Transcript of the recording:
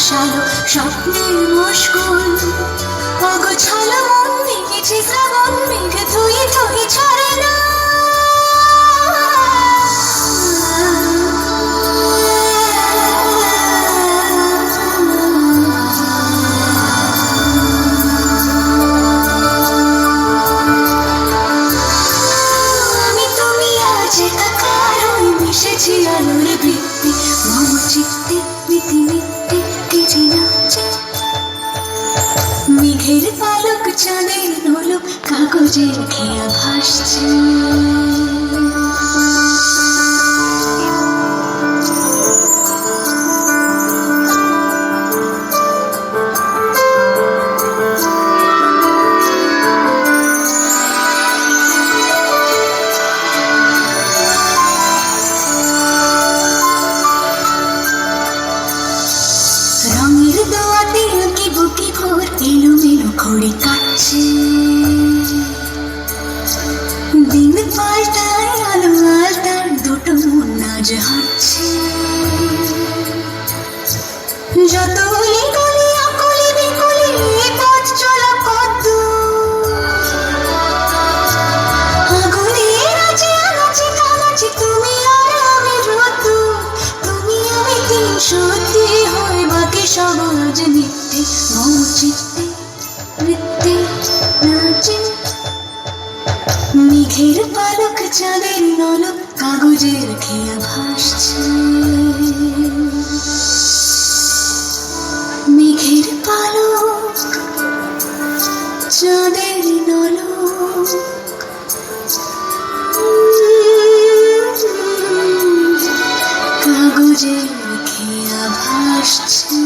সালো স্বপ্নের মুশকুল। অগোছালো মেঘের পালক চাঁদের নোলক কাগজের খেয়া ভাসছে বুকি ভোর এলোমেলো কাটছে দিন পাল্টায় আলো আলতার দুটো মন নাজ হাঁটছে। যত মেঘের পালক চাঁদের নলক কাগজের খেয়া ভাসছে। মেঘের পালক চাঁদের নলক কাগজের খেয়া ভাসছে।